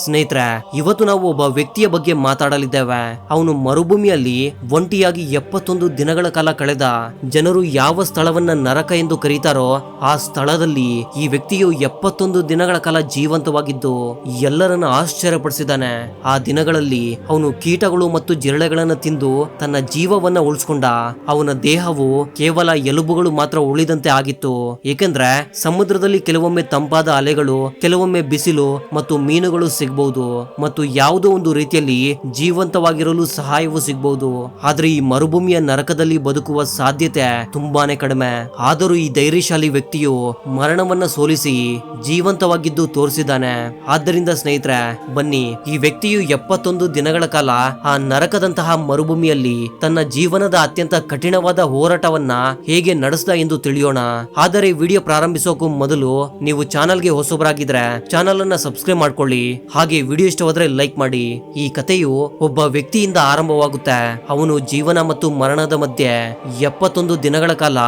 ಸ್ನೇಹಿತರೆ, ಇವತ್ತು ನಾವು ಒಬ್ಬ ವ್ಯಕ್ತಿಯ ಬಗ್ಗೆ ಮಾತಾಡಲಿದ್ದೇವೆ. ಅವನು ಮರುಭೂಮಿಯಲ್ಲಿ ಒಂಟಿಯಾಗಿ ಎಪ್ಪತ್ತೊಂದು ದಿನಗಳ ಕಾಲ ಕಳೆದ ಜನರು ಯಾವ ಸ್ಥಳವನ್ನ ನರಕ ಎಂದು ಕರೀತಾರೋ ಆ ಸ್ಥಳದಲ್ಲಿ ಈ ವ್ಯಕ್ತಿಯು ಎಪ್ಪತ್ತೊಂದು ದಿನಗಳ ಕಾಲ ಜೀವಂತವಾಗಿದ್ದು ಎಲ್ಲರನ್ನ ಆಶ್ಚರ್ಯಪಡಿಸಿದಾನೆ ಆ ದಿನಗಳಲ್ಲಿ ಅವನು ಕೀಟಗಳು ಮತ್ತು ಜಿರಳೆಗಳನ್ನು ತಿಂದು ತನ್ನ ಜೀವವನ್ನ ಉಳಿಸ್ಕೊಂಡ. ಅವನ ದೇಹವು ಕೇವಲ ಎಲುಬುಗಳು ಮಾತ್ರ ಉಳಿದಂತೆ ಆಗಿತ್ತು. ಏಕೆಂದ್ರೆ ಸಮುದ್ರದಲ್ಲಿ ಕೆಲವೊಮ್ಮೆ ತಂಪಾದ ಅಲೆಗಳು, ಕೆಲವೊಮ್ಮೆ ಬಿಸಿಲು ಮತ್ತು ಮೀನುಗಳು ಸಿಗಬಹುದು ಮತ್ತು ಯಾವುದೋ ಒಂದು ರೀತಿಯಲ್ಲಿ ಜೀವಂತವಾಗಿರಲು ಸಹಾಯವು ಸಿಗಬಹುದು ಆದ್ರೆ ಈ ಮರುಭೂಮಿಯ ನರಕದಲ್ಲಿ ಬದುಕುವ ಸಾಧ್ಯತೆ ತುಂಬಾನೇ ಕಡಿಮೆ. ಆದರೂ ಈ ಧೈರ್ಯಶಾಲಿ ವ್ಯಕ್ತಿಯು ಮರಣವನ್ನ ಸೋಲಿಸಿ ಜೀವಂತವಾಗಿದ್ದು ತೋರಿಸಿದ್ದಾನೆ. ಆದ್ದರಿಂದ ಸ್ನೇಹಿತರೆ, ಬನ್ನಿ, ಈ ವ್ಯಕ್ತಿಯು ಎಪ್ಪತ್ತೊಂದು ದಿನಗಳ ಕಾಲ ಆ ನರಕದಂತಹ ಮರುಭೂಮಿಯಲ್ಲಿ ತನ್ನ ಜೀವನದ ಅತ್ಯಂತ ಕಠಿಣವಾದ ಹೋರಾಟವನ್ನ ಹೇಗೆ ನಡೆಸಿದ ಎಂದು ತಿಳಿಯೋಣ. ಆದರೆ ವಿಡಿಯೋ ಪ್ರಾರಂಭಿಸೋಕು ಮೊದಲು ನೀವು ಚಾನಲ್ಗೆ ಹೊಸಬರಾಗಿದ್ರೆ ಚಾನಲ್ ಅನ್ನ ಸಬ್ಸ್ಕ್ರೈಬ್ ಮಾಡ್ಕೊಳ್ಳಿ. ಹಾಗೆ ವಿಡಿಯೋ ಇಷ್ಟವಾದ್ರೆ ಲೈಕ್ ಮಾಡಿ. ಈ ಕಥೆಯು ಒಬ್ಬ ವ್ಯಕ್ತಿಯಿಂದ ಆರಂಭವಾಗುತ್ತೆ. ಅವನು ಜೀವನ ಮತ್ತು ಮರಣದ ಮಧ್ಯೆ ಎಪ್ಪತ್ತೊಂದು ದಿನಗಳ ಕಾಲ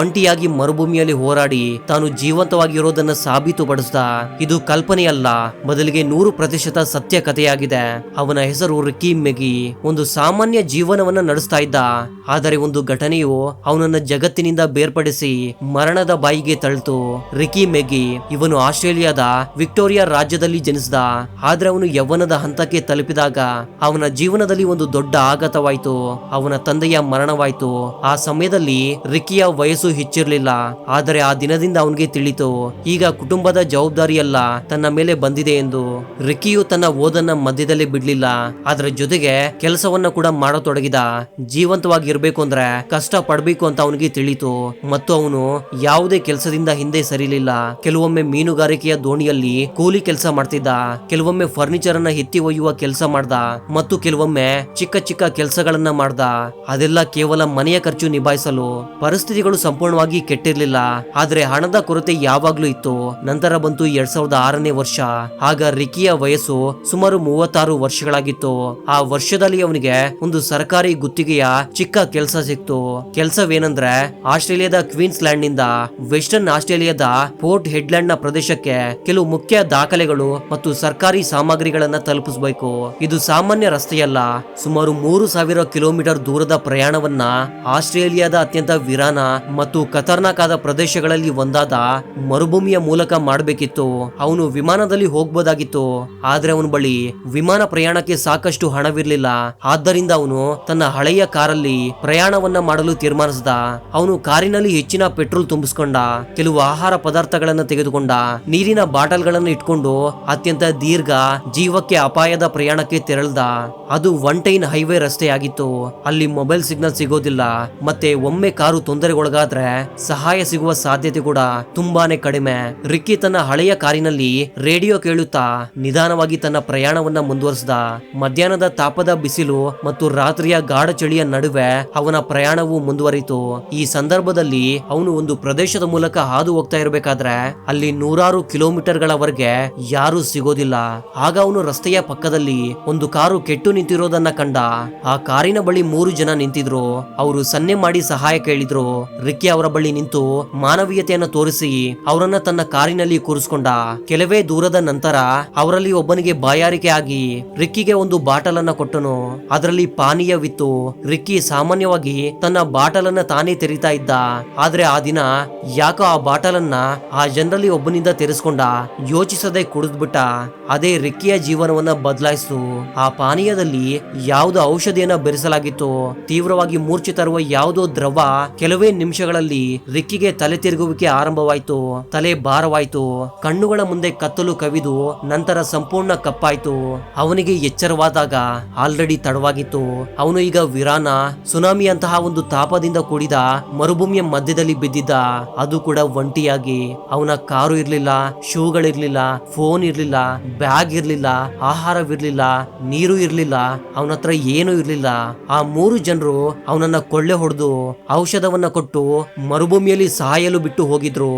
ಒಂಟಿಯಾಗಿ ಮರುಭೂಮಿಯಲ್ಲಿ ಹೋರಾಡಿ ತಾನು ಜೀವಂತವಾಗಿರೋದನ್ನ ಸಾಬೀತುಪಡಿಸಿದ. ಇದು ಕಲ್ಪನೆಯಲ್ಲ, ಬದಲಿಗೆ ನೂರು ಪ್ರತಿಶತ ಸತ್ಯ ಕಥೆಯಾಗಿದೆ. ಅವನ ಹೆಸರು ರಿಕ್ಕಿ ಮೆಗಿ ಒಂದು ಸಾಮಾನ್ಯ ಜೀವನವನ್ನ ನಡೆಸ್ತಾ ಇದ್ದ. ಆದರೆ ಒಂದು ಘಟನೆಯು ಅವನನ್ನ ಜಗತ್ತಿನಿಂದ ಬೇರ್ಪಡಿಸಿ ಮರಣದ ಬಾಯಿಗೆ ತಳ್ತು. ರಿಕಿ ಮೆಗಿ ಇವನು ಆಸ್ಟ್ರೇಲಿಯಾದ ವಿಕ್ಟೋರಿಯಾ ರಾಜ್ಯದಲ್ಲಿ ಜನಿಸಿದ. ಆದ್ರೆ ಅವನು ಯೌವನದ ಹಂತಕ್ಕೆ ತಲುಪಿದಾಗ ಅವನ ಜೀವನದಲ್ಲಿ ಒಂದು ದೊಡ್ಡ ಆಘಾತವಾಯಿತು. ಅವನ ತಂದೆಯ ಮರಣವಾಯಿತು. ಆ ಸಮಯದಲ್ಲಿ ರಿಕಿಯ ವಯಸ್ಸು ಹೆಚ್ಚಿರಲಿಲ್ಲ. ಆದರೆ ಆ ದಿನದಿಂದ ಅವನಿಗೆ ತಿಳಿತು ಈಗ ಕುಟುಂಬದ ಜವಾಬ್ದಾರಿಯೆಲ್ಲ ತನ್ನ ಮೇಲೆ ಬಂದಿದೆ ಎಂದು. ರಿಕಿಯು ತನ್ನ ಓದನ್ನ ಮಧ್ಯದಲ್ಲಿ ಬಿಡ್ಲಿಲ್ಲ. ಅದರ ಜೊತೆಗೆ ಕೆಲಸವನ್ನ ಕೂಡ ಮಾಡತೊಡಗಿದ. ಜೀವಂತವಾಗಿ ಇರ್ಬೇಕು ಅಂದ್ರೆ ಕಷ್ಟ ಪಡ್ಬೇಕು ಅಂತ ಅವನಿಗೆ ತಿಳಿತು ಮತ್ತು ಅವನು ಯಾವುದೇ ಕೆಲಸದಿಂದ ಹಿಂದೆ ಸರಿಲಿಲ್ಲ. ಕೆಲವೊಮ್ಮೆ ಮೀನುಗಾರಿಕೆಯ ದೋಣಿಯಲ್ಲಿ ಕೂಲಿ ಕೆಲಸ ಮಾಡ್ತಿದ್ದ. ಕೆಲವೊಮ್ಮೆ ಫರ್ನಿಚರ್ ಅನ್ನ ಎತ್ತಿ ಒಯ್ಯುವ ಕೆಲಸ ಮಾಡ್ದ ಮತ್ತು ಕೆಲವೊಮ್ಮೆ ಚಿಕ್ಕ ಚಿಕ್ಕ ಕೆಲಸಗಳನ್ನ ಮಾಡ್ದ. ಅದೆಲ್ಲ ಕೇವಲ ಮನೆಯ ಖರ್ಚು ನಿಭಾಯಿಸಲು ಪರಿಸ್ಥಿತಿಗಳು ಸಂಪೂರ್ಣವಾಗಿ ಕೆಟ್ಟಿರ್ಲಿಲ್ಲ. ಆದ್ರೆ ಹಣದ ಕೊರತೆ ಯಾವಾಗ್ಲೂ ಇತ್ತು. ನಂತರ ಬಂತು ಎರಡ್ ಸಾವಿರದ ಆರನೇ ವರ್ಷ. ಆಗ ರಿಕಿಯ ವಯಸ್ಸು ಸುಮಾರು ಮೂವತ್ತಾರು ವರ್ಷಗಳಾಗಿತ್ತು. ಆ ವರ್ಷದಲ್ಲಿ ಅವನಿಗೆ ಒಂದು ಸರ್ಕಾರಿ ಗುತ್ತಿಗೆಯ ಚಿಕ್ಕ ಕೆಲಸ ಸಿಕ್ತು. ಕೆಲಸವೇನಂದ್ರೆ ಆಸ್ಟ್ರೇಲಿಯಾದ ಕ್ವೀನ್ಸ್ ಲ್ಯಾಂಡ್ನಿಂದ ವೆಸ್ಟರ್ನ್ ಆಸ್ಟ್ರೇಲಿಯಾದ ಪೋರ್ಟ್ ಹೆಡ್ಲ್ಯಾಂಡ್ನ ಪ್ರದೇಶಕ್ಕೆ ಕೆಲವು ಮುಖ್ಯ ದಾಖಲೆಗಳು ಮತ್ತು ಸರ್ಕಾರಿ ಸಾಮಗ್ರಿಗಳನ್ನ ತಲುಪಿಸಬೇಕು. ಇದು ಸಾಮಾನ್ಯ ರಸ್ತೆಯಲ್ಲ. ಸುಮಾರು ಮೂರು ಸಾವಿರ ಕಿಲೋಮೀಟರ್ ದೂರದ ಪ್ರಯಾಣವನ್ನ ಆಸ್ಟ್ರೇಲಿಯಾದ ಅತ್ಯಂತ ವಿರಾನ ಮತ್ತು ಖತರ್ನಾಕ್ ಆದ ಪ್ರದೇಶಗಳಲ್ಲಿ ಒಂದಾದ ಮರುಭೂಮಿಯ ಮೂಲಕ ಮಾಡಬೇಕಿತ್ತು. ಅವನು ವಿಮಾನದಲ್ಲಿ ಹೋಗ್ಬೋದಾಗಿತ್ತು. ಆದ್ರೆ ಅವನ ಬಳಿ ವಿಮಾನ ಪ್ರಯಾಣಕ್ಕೆ ಸಾಕಷ್ಟು ಹಣವಿರಲಿಲ್ಲ. ಆದ್ದರಿಂದ ಅವನು ತನ್ನ ಹಳೆಯ ಕಾರಲ್ಲಿ ಪ್ರಯಾಣವನ್ನ ಮಾಡಲು ತೀರ್ಮಾನಿಸಿದ. ಅವನು ಕಾರಿನಲ್ಲಿ ಹೆಚ್ಚಿನ ಪೆಟ್ರೋಲ್ ತುಂಬಿಸ್ಕೊಂಡ. ಕೆಲವು ಆಹಾರ ಪದಾರ್ಥಗಳನ್ನ ತೆಗೆದುಕೊಂಡ. ನೀರಿನ ಬಾಟಲ್ಗಳನ್ನು ಇಟ್ಕೊಂಡು ಅತ್ಯಂತ ದೀರ್ಘ ಜೀವಕ್ಕೆ ಅಪಾಯದ ಪ್ರಯಾಣಕ್ಕೆ ತೆರಳ್ದ, ಅದು ಒನ್ ಟೈನ್ ಹೈವೇ ರಸ್ತೆಯಾಗಿತ್ತು ಅಲ್ಲಿ ಮೊಬೈಲ್ ಸಿಗ್ನಲ್ ಸಿಗೋದಿಲ್ಲ, ಮತ್ತೆ ಒಮ್ಮೆ ಕಾರು ತೊಂದರೆಗೊಳಗಾದ್ರೆ ಸಹಾಯ ಸಿಗುವ ಸಾಧ್ಯತೆ ಕೂಡ ತುಂಬಾನೇ ಕಡಿಮೆ. ರಿಕ್ಕಿ ತನ್ನ ಹಳೆಯ ಕಾರಿನಲ್ಲಿ ರೇಡಿಯೋ ಕೇಳುತ್ತಾ ನಿಧಾನವಾಗಿ ತನ್ನ ಪ್ರಯಾಣವನ್ನ ಮುಂದುವರಿಸಿದ. ಮಧ್ಯಾಹ್ನದ ತಾಪದ ಬಿಸಿಲು ಮತ್ತು ರಾತ್ರಿಯ ಗಾಢ ಚಳಿಯ ನಡುವೆ ಅವನ ಪ್ರಯಾಣವು ಮುಂದುವರಿತು. ಈ ಸಂದರ್ಭದಲ್ಲಿ ಅವನು ಒಂದು ಪ್ರದೇಶದ ಮೂಲಕ ಹಾದು ಹೋಗ್ತಾ ಇರಬೇಕಾದ್ರೆ ಅಲ್ಲಿ ನೂರಾರು ಕಿಲೋಮೀಟರ್ ಗಳವರೆಗೆ ಯಾರೂ ಸಿಗೋದಿಲ್ಲ. ಆಗ ಅವನು ರಸ್ತೆಯ ಪಕ್ಕದಲ್ಲಿ ಒಂದು ಕಾರು ಕೆಟ್ಟು ನಿಂತಿರೋದನ್ನ ಕಂಡ. ಆ ಕಾರಿನ ಬಳಿ ಮೂರು ಜನ ನಿಂತಿದ್ರು. ಅವರು ಸನ್ನೆ ಮಾಡಿ ಸಹಾಯ ಕೇಳಿದ್ರು. ರಿಕ್ಕಿ ಅವರ ಬಳಿ ನಿಂತು ಮಾನವೀಯತೆಯನ್ನು ತೋರಿಸಿ ಅವರನ್ನ ತನ್ನ ಕಾರಿನಲ್ಲಿ ಕೂರಿಸಿಕೊಂಡ. ಕೆಲವೇ ದೂರದ ನಂತರ ಅವರಲ್ಲಿ ಒಬ್ಬನಿಗೆ ಬಾಯಾರಿಕೆ ಆಗಿ ರಿಕ್ಕಿಗೆ ಒಂದು ಬಾಟಲ್ ಅನ್ನ ಕೊಟ್ಟನು. ಅದರಲ್ಲಿ ಪಾನೀಯವಿತ್ತು ರಿಕ್ಕಿ ಸಾಮಾನ್ಯವಾಗಿ ತನ್ನ ಬಾಟಲ್ ಅನ್ನ ತಾನೇ ತೆರೀತಾ ಇದ್ದ. ಆದ್ರೆ ಆ ದಿನ ಯಾಕೋ ಆ ಬಾಟಲ್ ಅನ್ನ ಆ ಜನರಲ್ಲಿ ಒಬ್ಬನಿಂದ ತೆರೆಸ್ಕೊಂಡ ಯೋಚಿಸದೆ ಕುಡಿದ್ಬಿಟ್ಟ. ಅದೇ ರಿಕ್ಕಿಯ ಜೀವನವನ್ನ ಬದಲಾಯಿಸಿತು ಆ ಪಾನೀಯದಲ್ಲಿ ಯಾವುದೋ ಔಷಧಿಯನ್ನ ಬೆರೆಸಲಾಗಿತ್ತು, ತೀವ್ರವಾಗಿ ಮೂರ್ಛೆ ತರುವ ಯಾವುದೋ ದ್ರವ ಕೆಲವೇ ನಿಮಿಷಗಳಲ್ಲಿ ರಿಕ್ಕಿಗೆ ತಲೆ ತಿರುಗುವಿಕೆ ಆರಂಭವಾಯಿತು, ತಲೆ ಭಾರವಾಯಿತು, ಕಣ್ಣುಗಳ ಮುಂದೆ ಕತ್ತಲು ಕವಿದು ನಂತರ ಸಂಪೂರ್ಣ ಕಪ್ಪಾಯ್ತು. ಅವನಿಗೆ ಎಚ್ಚರವಾದಾಗ ಆಲ್ರೆಡಿ ತಡವಾಗಿತ್ತು. ಅವನು ಈಗ ವಿರಾನ ಸುನಾಮಿ ಅಂತಹ ಒಂದು ತಾಪದಿಂದ ಕೂಡಿದ ಮರುಭೂಮಿಯ ಮಧ್ಯದಲ್ಲಿ ಬಿದ್ದಿದ್ದ. ಅದು ಕೂಡ ಒಂಟಿಯಾಗಿ ಅವನ ಕಾರು ಇರ್ಲಿಲ್ಲ, ಶೂಗಳಿರ್ಲಿಲ್ಲ, ಫೋನ್ ಇರ್ಲಿಲ್ಲ ಬ್ಯಾಗ್ ಇರಲಿಲ್ಲ ಆಹಾರವಿರಲಿಲ್ಲ, ನೀರು ಇರಲಿಲ್ಲ, ಅವನ ಹತ್ರ ಏನೂ ಇರಲಿಲ್ಲ. ಆ ಮೂರು ಜನರು ಅವನನ್ನ ಕೊಳ್ಳೆ ಹೊಡೆದು ಔಷಧವನ್ನ ಕೊಟ್ಟು ಮರುಭೂಮಿಯಲ್ಲಿ ಸಾಯಲು ಬಿಟ್ಟು ಹೋಗಿದ್ರು.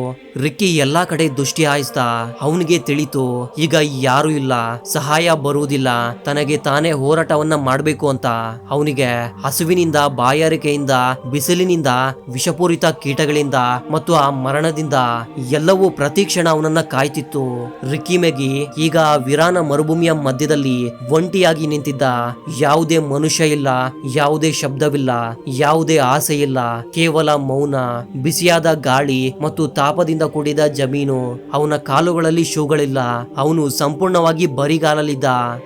ರಿಕ್ಕಿ ಎಲ್ಲಾ ಕಡೆ ದೃಷ್ಟಿ ಹಾಯಿಸ್ತಾ ಅವನಿಗೆ ತಿಳಿತು, ಈಗ ಯಾರು ಇಲ್ಲ, ಸಹಾಯ ಬರುವುದಿಲ್ಲ, ತನಗೆ ತಾನೇ ಹೋರಾಟವನ್ನ ಮಾಡಬೇಕು ಅಂತ. ಅವನಿಗೆ ಹಸುವಿನಿಂದ, ಬಾಯಾರಿಕೆಯಿಂದ, ಬಿಸಿಲಿನಿಂದ, ವಿಷಪೂರಿತ ಕೀಟಗಳಿಂದ ಮತ್ತು ಆ ಮರಣದಿಂದ ಎಲ್ಲವೂ ಪ್ರತಿ ಕ್ಷಣ ಅವನನ್ನ ಕಾಯ್ತಿತ್ತು. ರಿಕ್ಕಿ ಮೆಗಿ, ಈಗ ವಿರಾನ ಮರುಭೂಮಿಯ ಮಧ್ಯದಲ್ಲಿ ಒಂಟಿಯಾಗಿ ನಿಂತಿದ್ದ ಯಾವುದೇ ಮನುಷ್ಯ ಇಲ್ಲ, ಯಾವುದೇ ಶಬ್ದವಿಲ್ಲ, ಯಾವುದೇ ಆಸೆ ಇಲ್ಲ. ಕೇವಲ ಮೌನ, ಬಿಸಿಯಾದ ಗಾಳಿ ಮತ್ತು ತಾಪದಿಂದ ಕೂಡಿದ ಜಮೀನು. ಅವನ ಕಾಲುಗಳಲ್ಲಿ ಶೂಗಳಿಲ್ಲ. ಅವನು ಸಂಪೂರ್ಣವಾಗಿ ಬರಿಗಾಲಲ್ಲಿದ್ದ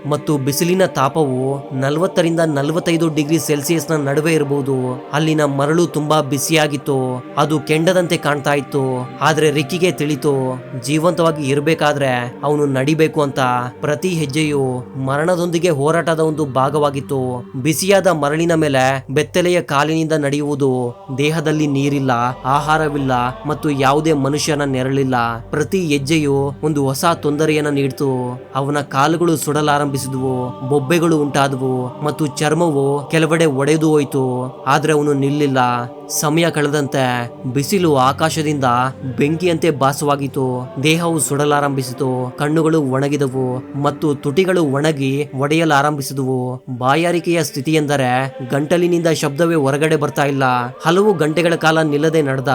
ಮತ್ತು ಬಿಸಿಲಿನ ತಾಪವು ನಲವತ್ತರಿಂದ ನಲವತ್ತೈದು ಡಿಗ್ರಿ ಸೆಲ್ಸಿಯಸ್ನ ನಡುವೆ ಇರಬಹುದು. ಅಲ್ಲಿನ ಮರಳು ತುಂಬಾ ಬಿಸಿಯಾಗಿತ್ತು. ಅದು ಕೆಂಡದಂತೆ ಕಾಣ್ತಾ ಇತ್ತು. ಆದ್ರೆ ರಿಕ್ಕಿಗೆ ತಿಳಿತು, ಜೀವಂತವಾಗಿ ಇರಬೇಕಾದ್ರೆ ಅವನು ನಡಿಬೇಕು ಅಂತ ಪ್ರತಿ ಹೆಜ್ಜೆಯು ಮರಣದೊಂದಿಗೆ ಹೋರಾಟದ ಒಂದು ಭಾಗವಾಗಿತ್ತು. ಬಿಸಿಯಾದ ಮರಳಿನ ಮೇಲೆ ಬೆತ್ತಲೆಯ ಕಾಲಿನಿಂದ ನಡೆಯುವುದು ದೇಹದಲ್ಲಿ ನೀರಿಲ್ಲ, ಆಹಾರವಿಲ್ಲ ಮತ್ತು ಯಾವುದೇ ಮನುಷ್ಯನ ನೆರಳಿಲ್ಲ. ಪ್ರತಿ ಹೆಜ್ಜೆಯು ಒಂದು ಹೊಸ ತೊಂದರೆಯನ್ನ ನೀಡಿತು. ಅವನ ಕಾಲುಗಳು ಸುಡಲಾರಂಭಿಸಿದ್ವು, ಬೊಬ್ಬೆಗಳು ಉಂಟಾದವು ಮತ್ತು ಚರ್ಮವು ಕೆಲವೆಡೆ ಒಡೆದು ಹೋಯಿತು. ಆದ್ರೆ ಅವನು ನಿಲ್ಲಿಲ್ಲ. ಸಮಯ ಕಳೆದಂತೆ ಬಿಸಿಲು ಆಕಾಶದಿಂದ ಬೆಂಕಿಯಂತೆ ಭಾಸವಾಗಿತ್ತು. ದೇಹವು ಸುಡಲಾರಂಭಿಸಿತು. ಕಣ್ಣುಗಳು ಒಣಗಿದವು ಮತ್ತು ತುಟಿಗಳು ಒಣಗಿ ಒಡೆಯಲಾರಂಭಿಸಿದವು. ಬಾಯಾರಿಕೆಯ ಸ್ಥಿತಿ ಎಂದರೆ ಗಂಟಲಿನಿಂದ ಶಬ್ದವೇ ಹೊರಗಡೆ ಬರ್ತಾ ಇಲ್ಲ. ಹಲವು ಗಂಟೆಗಳ ಕಾಲ ನಿಲ್ಲದೆ ನಡೆದ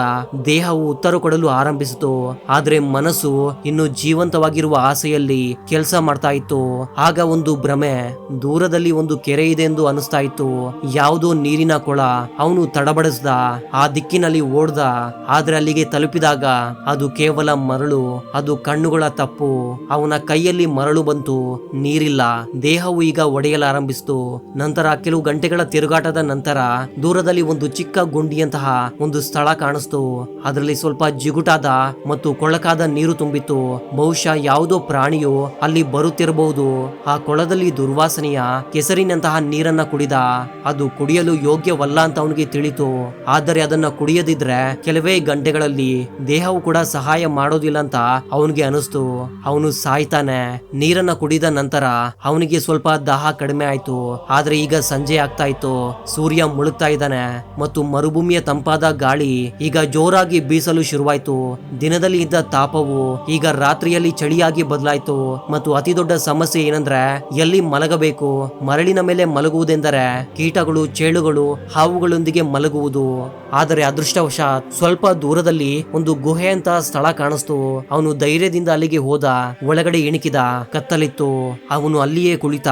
ದೇಹವು ಉತ್ತರ ಕೊಡಲು ಆರಂಭಿಸಿತು. ಆದರೆ ಮನಸ್ಸು ಇನ್ನು ಜೀವಂತವಾಗಿರುವ ಆಸೆಯಲ್ಲಿ ಕೆಲಸ ಮಾಡ್ತಾ ಇತ್ತು. ಆಗ ಒಂದು ಭ್ರಮೆ, ದೂರದಲ್ಲಿ ಒಂದು ಕೆರೆ ಇದೆ ಎಂದು ಅನಿಸ್ತಾ ಇತ್ತು. ಯಾವುದೋ ನೀರಿನ ಕೊಳ, ಅವನು ತಡಬಡಿಸ್ದ ಆ ದಿಕ್ಕಿನಲ್ಲಿ ಓಡ್ದ, ಆದ್ರೆ ಅಲ್ಲಿಗೆ ತಲುಪಿದಾಗ ಅದು ಕೇವಲ ಮರಳು, ಅದು ಕಣ್ಣುಗಳ ತಪ್ಪು. ಅವನ ಕೈಯಲ್ಲಿ ಮರಳು ಬಂತು, ನೀರಿಲ್ಲ. ದೇಹವು ಈಗ ಒಡೆಯಲಾರಂಭಿಸಿತು. ನಂತರ ಕೆಲವು ಗಂಟೆಗಳ ತಿರುಗಾಟದ ನಂತರ ದೂರದಲ್ಲಿ ಒಂದು ಚಿಕ್ಕ ಗುಂಡಿಯಂತಹ ಒಂದು ಸ್ಥಳ ಕಾಣಿಸ್ತು. ಅದರಲ್ಲಿ ಸ್ವಲ್ಪ ಜಿಗುಟಾದ ಮತ್ತು ಕೊಳಕಾದ ನೀರು ತುಂಬಿತ್ತು. ಬಹುಶಃ ಯಾವುದೋ ಪ್ರಾಣಿಯು ಅಲ್ಲಿ ಬರುತ್ತಿರಬಹುದು. ಆ ಕೊಳದಲ್ಲಿ ದುರ್ವಾಸನೆಯ ಕೆಸರಿನಂತಹ ನೀರನ್ನ ಕುಡಿದ, ಅದು ಕುಡಿಯಲು ಯೋಗ್ಯವಲ್ಲ ಅಂತ ಅವನಿಗೆ ತಿಳಿತು. ಆದರೆ ಅದನ್ನ ಕುಡಿಯದಿದ್ರೆ ಕೆಲವೇ ಗಂಟೆಗಳಲ್ಲಿ ದೇಹವು ಕೂಡ ಸಹಾಯ ಮಾಡೋದಿಲ್ಲ ಅಂತ ಅವನಿಗೆ ಅನಿಸ್ತು. ಅವನು ಸಾಯ್ತಾನೆ. ನೀರನ್ನ ಕುಡಿದ ನಂತರ ಅವನಿಗೆ ಸ್ವಲ್ಪ ದಾಹ ಕಡಿಮೆ ಆಯ್ತು. ಆದ್ರೆ ಈಗ ಸಂಜೆ ಆಗ್ತಾ ಇತ್ತು. ಸೂರ್ಯ ಮುಳುಗ್ತಾ ಇದ್ದಾನೆ ಮತ್ತು ಮರುಭೂಮಿಯ ತಂಪಾದ ಗಾಳಿ ಈಗ ಜೋರಾಗಿ ಬೀಸಲು ಶುರುವಾಯ್ತು. ದಿನದಲ್ಲಿ ಇದ್ದ ತಾಪವು ಈಗ ರಾತ್ರಿಯಲ್ಲಿ ಚಳಿಯಾಗಿ ಬದಲಾಯ್ತು. ಮತ್ತು ಅತಿ ದೊಡ್ಡ ಸಮಸ್ಯೆ ಏನಂದ್ರೆ ಎಲ್ಲಿ ಮಲಗಬೇಕು? ಮರಳಿನ ಮೇಲೆ ಮಲಗುವುದೆಂದರೆ ಕೀಟಗಳು, ಚೇಳುಗಳು, ಹಾವುಗಳೊಂದಿಗೆ ಮಲಗುವುದು. 我。ಆದರೆ ಅದೃಷ್ಟವಶಾತ್ ಸ್ವಲ್ಪ ದೂರದಲ್ಲಿ ಒಂದು ಗುಹೆ ಅಂತ ಸ್ಥಳ ಕಾಣಿಸ್ತು. ಅವನು ಧೈರ್ಯದಿಂದ ಅಲ್ಲಿಗೆ ಹೋದ. ಒಳಗಡೆ ಇಣಿಕಿದ ಕತ್ತಲಿತ್ತು. ಅವನು ಅಲ್ಲಿಯೇ ಕುಳಿತ.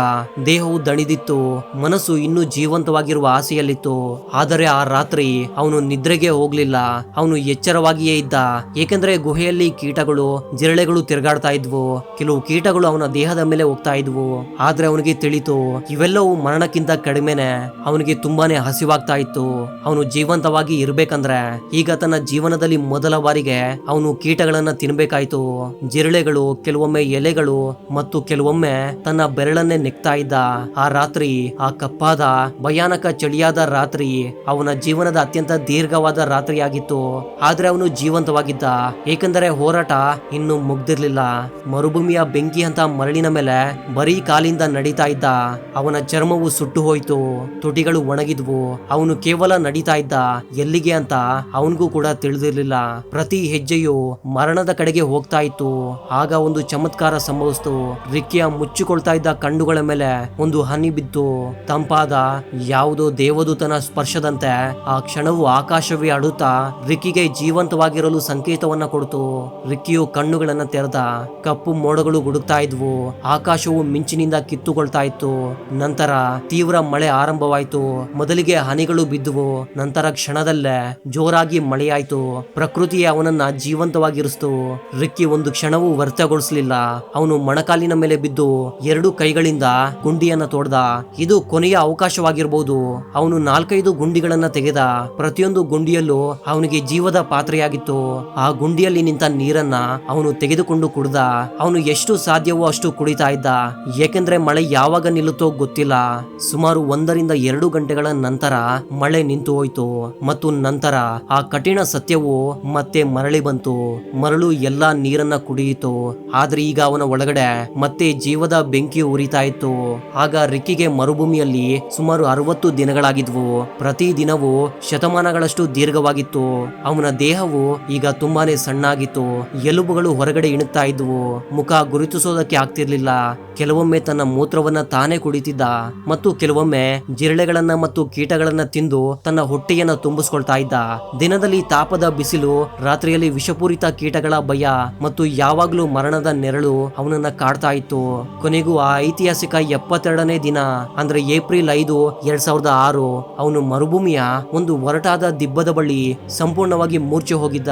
ದೇಹವು ದಣಿದಿತ್ತು. ಮನಸ್ಸು ಇನ್ನೂ ಜೀವಂತವಾಗಿರುವ ಆಸೆಯಲ್ಲಿತ್ತು. ಆದರೆ ಆ ರಾತ್ರಿ ಅವನು ನಿದ್ರೆಗೆ ಹೋಗ್ಲಿಲ್ಲ. ಅವನು ಎಚ್ಚರವಾಗಿಯೇ ಇದ್ದ. ಏಕೆಂದ್ರೆ ಗುಹೆಯಲ್ಲಿ ಕೀಟಗಳು, ಜಿರಳೆಗಳು ತಿರುಗಾಡ್ತಾ ಇದ್ವು. ಕೆಲವು ಕೀಟಗಳು ಅವನ ದೇಹದ ಮೇಲೆ ಹೋಗ್ತಾ ಇದ್ವು. ಆದ್ರೆ ಅವನಿಗೆ ತಿಳಿತು, ಇವೆಲ್ಲವೂ ಮರಣಕ್ಕಿಂತ ಕಡಿಮೆನೆ. ಅವನಿಗೆ ತುಂಬಾನೇ ಹಸಿವಾಗ್ತಾ ಇತ್ತು. ಅವನು ಜೀವಂತವಾಗಿ ಇರ್ಬೇಕಂದ್ರೆ ಈಗ ತನ್ನ ಜೀವನದಲ್ಲಿ ಮೊದಲ ಬಾರಿಗೆ ಅವನು ಕೀಟಗಳನ್ನ ತಿನ್ಬೇಕಾಯ್ತು. ಜಿರಳೆಗಳು, ಕೆಲವೊಮ್ಮೆ ಎಲೆಗಳು ಮತ್ತು ಕೆಲವೊಮ್ಮೆ ತನ್ನ ಬೆರಳನ್ನೇ ನೆಕ್ತಾ ಇದ್ದ ಆ ರಾತ್ರಿ, ಆ ಕಪ್ಪಾದ, ಭಯಾನಕ ಚಳಿಯಾದ ರಾತ್ರಿ ಅವನ ಜೀವನದ ಅತ್ಯಂತ ದೀರ್ಘವಾದ ರಾತ್ರಿಯಾಗಿತ್ತು. ಆದ್ರೆ ಅವನು ಜೀವಂತವಾಗಿದ್ದ. ಏಕೆಂದರೆ ಹೋರಾಟ ಇನ್ನು ಮುಗ್ದಿರ್ಲಿಲ್ಲ. ಮರುಭೂಮಿಯ ಬೆಂಕಿ ಅಂತ ಮರಳಿನ ಮೇಲೆ ಬರೀ ಕಾಲಿಂದ ನಡೀತಾ ಇದ್ದ. ಅವನ ಚರ್ಮವು ಸುಟ್ಟು ಹೋಯ್ತು. ತುಟಿಗಳು ಒಣಗಿದ್ವು. ಅವನು ಕೇವಲ ನಡೀತಾ ಇದ್ದ. ಎಲ್ಲಿಗೆ ಅಂತ ಅವನಿಗೂ ಕೂಡ ತಿಳಿದಿರಲಿಲ್ಲ. ಪ್ರತಿ ಹೆಜ್ಜೆಯು ಮರಣದ ಕಡೆಗೆ ಹೋಗ್ತಾ ಇತ್ತು. ಆಗ ಒಂದು ಚಮತ್ಕಾರ ಸಂಭವಿಸ್ತು. ರಿಕ್ಕಿಯ ಮುಚ್ಚಿಕೊಳ್ತಾ ಇದ್ದ ಕಣ್ಣುಗಳ ಮೇಲೆ ಒಂದು ಹನಿ ಬಿದ್ದು ತಂಪಾದ ಯಾವುದೋ ದೇವದೂತನ ಸ್ಪರ್ಶದಂತೆ ಆ ಕ್ಷಣವು ಆಕಾಶವೇ ಅಡುತ್ತಾ ರಿಕ್ಕಿಗೆ ಜೀವಂತವಾಗಿರಲು ಸಂಕೇತವನ್ನ ಕೊಡ್ತು. ರಿಕ್ಕಿಯು ಕಣ್ಣುಗಳನ್ನ ತೆರೆದ ಕಪ್ಪು ಮೋಡಗಳು ಗುಡುಕ್ತಾ ಇದ್ವು. ಆಕಾಶವು ಮಿಂಚಿನಿಂದ ಕಿತ್ತುಕೊಳ್ತಾ ಇತ್ತು. ನಂತರ ತೀವ್ರ ಮಳೆ ಆರಂಭವಾಯಿತು. ಮೊದಲಿಗೆ ಹನಿಗಳು ಬಿದ್ದುವು. ನಂತರ ಕ್ಷಣದಲ್ಲೇ ಜೋರಾಗಿ ಮಳೆಯಾಯ್ತು. ಪ್ರಕೃತಿ ಅವನನ್ನ ಜೀವಂತವಾಗಿರಿಸ್ತು. ರಿಕ್ಕಿ ಒಂದು ಕ್ಷಣವೂ ವ್ಯರ್ಥಗೊಳಿಸಲಿಲ್ಲ. ಅವನು ಮೊಣಕಾಲಿನ ಮೇಲೆ ಬಿದ್ದು ಎರಡು ಕೈಗಳಿಂದ ಗುಂಡಿಯನ್ನ ತೋಡ್ದ. ಇದು ಕೊನೆಯ ಅವಕಾಶವಾಗಿರಬಹುದು ಅವನು ನಾಲ್ಕೈದು ಗುಂಡಿಗಳನ್ನ ತೆಗೆದ. ಪ್ರತಿಯೊಂದು ಗುಂಡಿಯಲ್ಲೂ ಅವನಿಗೆ ಜೀವದ ಪಾತ್ರೆಯಾಗಿತ್ತು. ಆ ಗುಂಡಿಯಲ್ಲಿ ನಿಂತ ನೀರನ್ನ ಅವನು ತೆಗೆದುಕೊಂಡು ಕುಡ್ದ. ಅವನು ಎಷ್ಟು ಸಾಧ್ಯವೋ ಅಷ್ಟು ಕುಡಿತಾ ಇದ್ದ. ಏಕೆಂದ್ರೆ ಮಳೆ ಯಾವಾಗ ನಿಲ್ಲುತ್ತೋ ಗೊತ್ತಿಲ್ಲ. ಸುಮಾರು ಒಂದರಿಂದ ಎರಡು ಗಂಟೆಗಳ ನಂತರ ಮಳೆ ನಿಂತು ಹೋಯ್ತು. ನಂತರ ಆ ಕಠಿಣ ಸತ್ಯವು ಮತ್ತೆ ಮರಳಿ ಬಂತು. ಮರಳು ಎಲ್ಲಾ ನೀರನ್ನ ಕುಡಿಯಿತು. ಆದ್ರೆ ಈಗ ಅವನ ಒಳಗಡೆ ಮತ್ತೆ ಜೀವದ ಬೆಂಕಿ ಉರಿತಾ ಇತ್ತು. ಆಗ ರಿಕ್ಕಿಗೆ ಮರುಭೂಮಿಯಲ್ಲಿ ಸುಮಾರು ಅರವತ್ತು ದಿನಗಳಾಗಿದ್ವು. ಪ್ರತಿ ದಿನವೂ ಶತಮಾನಗಳಷ್ಟು ದೀರ್ಘವಾಗಿತ್ತು. ಅವನ ದೇಹವು ಈಗ ತುಂಬಾನೇ ಸಣ್ಣಾಗಿತ್ತು. ಎಲುಬುಗಳು ಹೊರಗಡೆ ಇಣುತ್ತಾ ಇದ್ವು. ಮುಖ ಗುರುತಿಸೋದಕ್ಕೆ ಆಗ್ತಿರ್ಲಿಲ್ಲ. ಕೆಲವೊಮ್ಮೆ ತನ್ನ ಮೂತ್ರವನ್ನ ತಾನೇ ಕುಡಿತಿದ್ದ. ಮತ್ತು ಕೆಲವೊಮ್ಮೆ ಜಿರಳೆಗಳನ್ನ ಮತ್ತು ಕೀಟಗಳನ್ನ ತಿಂದು ತನ್ನ ಹೊಟ್ಟೆಯನ್ನ ಶಕ್ತಿಯನ್ನ ತುಂಬಿಸ್ಕೊಳ್ತಾ ಇದ್ದ. ದಿನದಲ್ಲಿ ತಾಪದ ಬಿಸಿಲು, ರಾತ್ರಿಯಲ್ಲಿ ವಿಷಪೂರಿತ ಕೀಟಗಳ ಭಯ ಮತ್ತು ಯಾವಾಗ್ಲೂ ಮರಣದ ನೆರಳು ಅವನನ್ನ ಕಾಡ್ತಾ ಇತ್ತು. ಕೊನೆಗೂ ಆ ಐತಿಹಾಸಿಕ ಎಪ್ಪತ್ತೆರಡನೇ ದಿನ, ಅಂದ್ರೆ ಏಪ್ರಿಲ್ ಐದು, ಎರಡ್ ಸಾವಿರದ ಆರು, ಅವನು ಮರುಭೂಮಿಯ ಒಂದು ಒರಟಾದ ದಿಬ್ಬದ ಬಳಿ ಸಂಪೂರ್ಣವಾಗಿ ಮೂರ್ಛೆ ಹೋಗಿದ್ದ.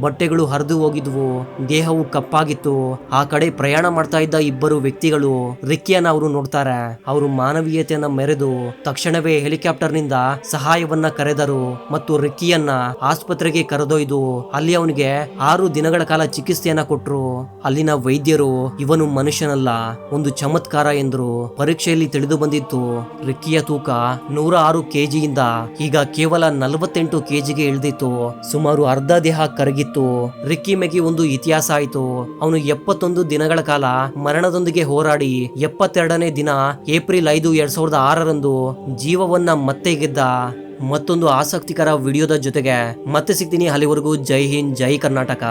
ಬಟ್ಟೆಗಳು ಹರಿದು ಹೋಗಿದ್ವು, ದೇಹವು ಕಪ್ಪಾಗಿತ್ತು. ಆ ಕಡೆ ಪ್ರಯಾಣ ಮಾಡ್ತಾ ಇದ್ದ ಇಬ್ಬರು ವ್ಯಕ್ತಿಗಳು ರಿಕ್ಕಿಯನ್ನ ಅವರು ನೋಡ್ತಾರೆ. ಅವರು ಮಾನವೀಯತೆಯನ್ನ ಮೆರೆದು ತಕ್ಷಣವೇ ಹೆಲಿಕಾಪ್ಟರ್ನಿಂದ ಸಹಾಯವನ್ನ ಕರೆದರು. ಮತ್ತು ರಿಕ್ಕಿಯನ್ನ ಆಸ್ಪತ್ರೆಗೆ ಕರೆದೊಯ್ದು ಅಲ್ಲಿ ಅವನಿಗೆ ಆರು ದಿನಗಳ ಕಾಲ ಚಿಕಿತ್ಸೆಯನ್ನ ಕೊಟ್ರು. ಅಲ್ಲಿನ ವೈದ್ಯರು, ಇವನು ಮನುಷ್ಯನಲ್ಲ, ಒಂದು ಚಮತ್ಕಾರ ಎಂದ್ರು. ಪರೀಕ್ಷೆಯಲ್ಲಿ ತಿಳಿದು ಬಂದಿತ್ತು, ರಿಕ್ಕಿಯ ತೂಕ ನೂರ ಆರು ಕೆಜಿಯಿಂದ ಈಗ ಕೇವಲ ನಲವತ್ತೆಂಟು ಕೆಜಿಗೆ ಇಳಿದಿತ್ತು. ಸುಮಾರು ಅರ್ಧ ದೇಹ ಕರಗಿತ್ತು. ರಿಕ್ಕಿ ಮೆಗಿ ಒಂದು ಇತಿಹಾಸ ಆಯಿತು. ಅವನು ಎಪ್ಪತ್ತೊಂದು ದಿನಗಳ ಕಾಲ ಮರಣದೊಂದಿಗೆ ಹೋರಾಡಿ ಎಪ್ಪತ್ತೆರಡನೇ ದಿನ ಏಪ್ರಿಲ್ ಐದು ಎರಡ್ ಸಾವಿರದ ಆರರಂದು ಜೀವವನ್ನ ಮತ್ತೆ ಗೆದ್ದ. ಮತ್ತೊಂದು ಆಸಕ್ತಿಕರ ವಿಡಿಯೋದ ಜೊತೆಗೆ ಮತ್ತೆ ಸಿಗ್ತೀನಿ ಅಲ್ಲಿವರೆಗೂ. ಜೈ ಹಿಂದ್ ಜೈ ಕರ್ನಾಟಕ.